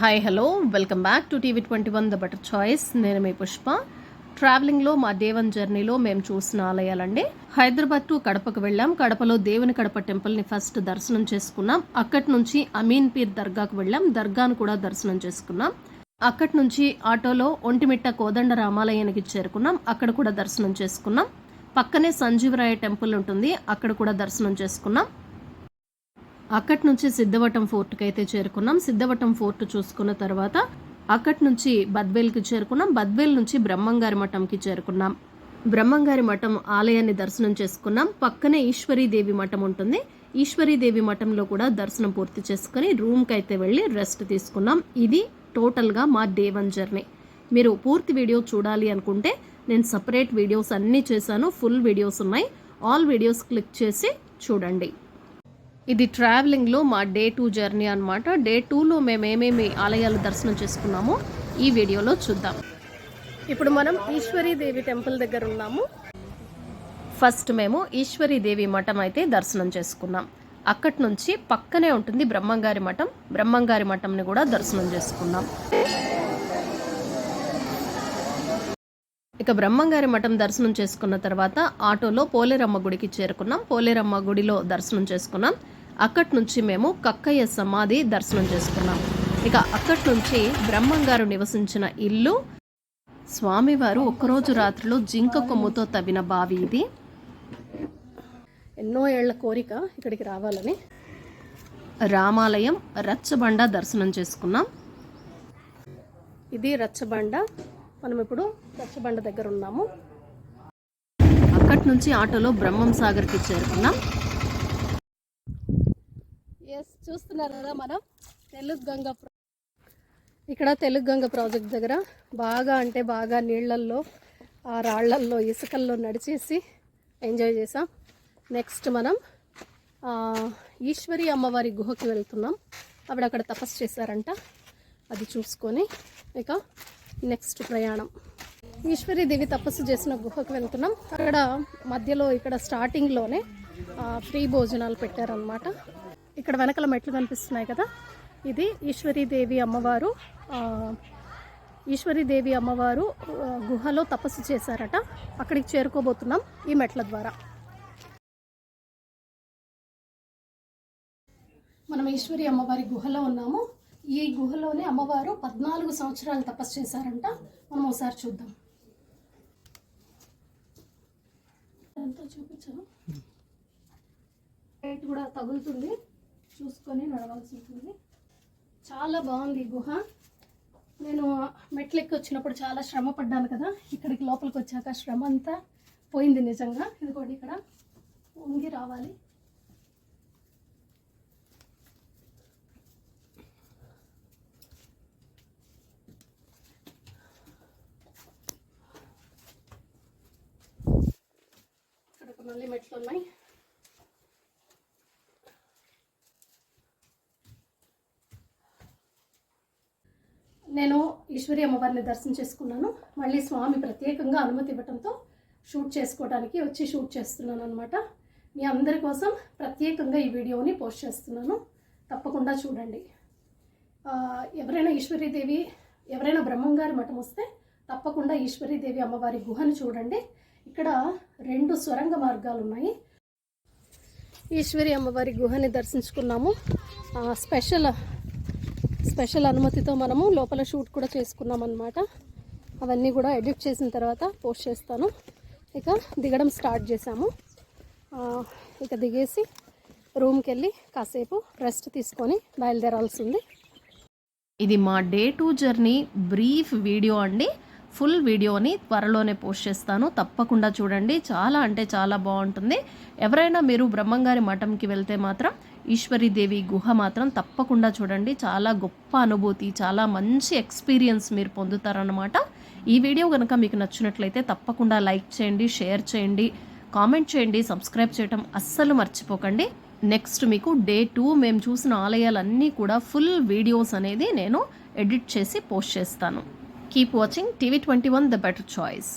Hi hello welcome back to TV twenty one the better choice నేను మీ పుష్ప. ట్రావెలింగ్లో మా దేవన్ జర్నీలో మేము చూసిన ఆలయాలండి. హైదరాబాద్ టు కడపకు వెళ్ళాం. కడపలో దేవుని కడప టెంపుల్ని ఫస్ట్ దర్శనం చేసుకున్నాం. అక్కడి నుంచి అమీన్ పీర్ దర్గాకు వెళ్ళాం. దర్గాను కూడా దర్శనం చేసుకున్నాం. అక్కడి నుంచి ఆటోలో ఒంటిమిట్ట కోదండ రామాలయానికి చేరుకున్నాం. అక్కడ కూడా దర్శనం చేసుకున్నాం. పక్కనే సంజీవరాయ టెంపుల్ ఉంటుంది. అక్కడ కూడా దర్శనం చేసుకున్నాం. అక్కడి నుంచి సిద్ధవటం ఫోర్ట్కి అయితే చేరుకున్నాం. సిద్ధవటం ఫోర్ట్ చూసుకున్న తర్వాత అక్కడి నుంచి బద్వేల్కి చేరుకున్నాం. బద్వేల్ నుంచి బ్రహ్మంగారి మఠంకి చేరుకున్నాం. బ్రహ్మంగారి మఠం ఆలయాన్ని దర్శనం చేసుకున్నాం. పక్కనే ఈశ్వరీదేవి మఠం ఉంటుంది. ఈశ్వరీదేవి మఠంలో కూడా దర్శనం పూర్తి చేసుకుని రూమ్కి అయితే వెళ్ళి రెస్ట్ తీసుకున్నాం. ఇది టోటల్గా మా డే వన్ జర్నీ. మీరు పూర్తి వీడియో చూడాలి అనుకుంటే నేను సపరేట్ వీడియోస్ అన్నీ చేశాను. ఫుల్ వీడియోస్ ఉన్నాయి. ఆల్ వీడియోస్ క్లిక్ చేసి చూడండి. ఇది ట్రావెలింగ్లో మా డే టూ జర్నీ అనమాట డే టూలో మేము ఏమేమి ఆలయాలు దర్శనం చేసుకున్నామో ఈ వీడియోలో చూద్దాం. ఇప్పుడు మనం ఈశ్వరీదేవి టెంపుల్ దగ్గర ఉన్నాము. ఫస్ట్ మేము ఈశ్వరీదేవి మఠం అయితే దర్శనం చేసుకున్నాం. అక్కడి నుంచి పక్కనే ఉంటుంది బ్రహ్మంగారి మఠం. బ్రహ్మంగారి మఠంని కూడా దర్శనం చేసుకున్నాం. ఇక బ్రహ్మంగారి మఠం దర్శనం చేసుకున్న తర్వాత ఆటోలో పోలేరమ్మ గుడికి చేరుకున్నాం. పోలేరమ్మ గుడిలో దర్శనం చేసుకున్నాం. అక్కడి నుంచి మేము కక్కయ్య సమాధి దర్శనం చేసుకున్నాం. ఇక అక్కడి నుంచి బ్రహ్మంగారు నివసించిన ఇల్లు స్వామివారు ఒకరోజు రాత్రిలో జింక కొమ్ముతో తవ్విన బావి ఇది. ఎన్నో ఏళ్ళ కోరిక ఇక్కడికి రావాలని. రామాలయం రచ్చబండ దర్శనం చేసుకున్నాం. ఇది రచ్చబండ. మనం ఇప్పుడు రచ్చబండ దగ్గర ఉన్నాము. అక్కడి నుంచి ఆటోలో బ్రహ్మం సాగర్కి చేరుకున్నాం. చూస్తున్నారు కదా మనం? తెలుగు గంగ ప్రా- ఇక్కడ తెలుగు గంగ ప్రాజెక్ట్ దగ్గర బాగా అంటే బాగా నీళ్ళల్లో ఆ రాళ్ళల్లో ఇసుకల్లో నడిచేసి ఎంజాయ్ చేసాం. నెక్స్ట్ మనం ఈశ్వరి అమ్మవారి గుహకి వెళ్తున్నాం. ఆవిడ అక్కడ తపస్సు చేశారంట. అది చూసుకొని ఇక నెక్స్ట్ ప్రయాణం. ఈశ్వరి దేవి తపస్సు చేసిన గుహకు వెళ్తున్నాం. అక్కడ మధ్యలో ఇక్కడ స్టార్టింగ్లోనే ఫ్రీ భోజనాలు పెట్టారనమాట ఇక్కడ వెనకల మెట్లు కనిపిస్తున్నాయి కదా. ఇది ఈశ్వరీదేవి అమ్మవారు. ఈశ్వరీదేవి అమ్మవారు గుహలో తపస్సు చేశారట. అక్కడికి చేరుకోబోతున్నాం ఈ మెట్ల ద్వారా. మనం ఈశ్వరి అమ్మవారి గుహలో ఉన్నాము. ఈ గుహలోనే అమ్మవారు పద్నాలుగు సంవత్సరాలు తపస్సు చేశారంట. మనం ఒకసారి చూద్దాం. ఎంతో కూడా తగులుతుంది. చూసుకొని నడవాల్సి ఉంటుంది. చాలా బాగుంది గుహ. నేను మెట్లెక్కి వచ్చినప్పుడు చాలా శ్రమ పడ్డాను కదా. ఇక్కడికి లోపలికి వచ్చాక శ్రమ అంతా పోయింది నిజంగా. ఇదిగోండి ఇక్కడ. వంగి రావాలి. ఇక్కడ మళ్ళీ మెట్లు ఉన్నాయి. నేను ఈశ్వరి అమ్మవారిని దర్శనం చేసుకున్నాను. మళ్ళీ స్వామి ప్రత్యేకంగా అనుమతి ఇవ్వడంతో షూట్ చేసుకోవడానికి వచ్చి షూట్ చేస్తున్నాను అనమాట మీ అందరి కోసం ప్రత్యేకంగా ఈ వీడియోని పోస్ట్ చేస్తున్నాను. తప్పకుండా చూడండి. ఎవరైనా ఈశ్వరీదేవి ఎవరైనా బ్రహ్మంగారి మఠం వస్తే తప్పకుండా ఈశ్వరీదేవి అమ్మవారి గుహని చూడండి. ఇక్కడ రెండు స్వరంగ మార్గాలు ఉన్నాయి. ఈశ్వరి అమ్మవారి గుహని దర్శించుకున్నాము. స్పెషల్ స్పెషల్ అనుమతితో మనము లోపల షూట్ కూడా చేసుకున్నాం అనమాట అవన్నీ కూడా ఎడిట్ చేసిన తర్వాత పోస్ట్ చేస్తాను. ఇక దిగడం స్టార్ట్ చేసాము ఇక దిగేసి రూమ్కి వెళ్ళి కాసేపు రెస్ట్ తీసుకొని బయలుదేరాల్సి ఉంది ఇది మా day two journey. Brief video అండి. ఫుల్ వీడియోని త్వరలోనే పోస్ట్ చేస్తాను. తప్పకుండా చూడండి. చాలా అంటే చాలా బాగుంటుంది. ఎవరైనా మీరు బ్రహ్మంగారి మఠంకి వెళ్తే మాత్రం ఈశ్వరీదేవి గుహ మాత్రం తప్పకుండా చూడండి. చాలా గొప్ప అనుభూతి చాలా మంచి ఎక్స్పీరియన్స్ మీరు పొందుతారన్నమాట. ఈ వీడియో కనుక మీకు నచ్చినట్లయితే తప్పకుండా లైక్ చేయండి షేర్ చేయండి కామెంట్ చేయండి సబ్స్క్రైబ్ చేయటం అస్సలు మర్చిపోకండి. నెక్స్ట్ మీకు డే టూ మేము చూసిన ఆలయాలన్నీ కూడా ఫుల్ వీడియోస్ అనేది నేను ఎడిట్ చేసి పోస్ట్ చేస్తాను. Keep watching TV twenty one the better choice.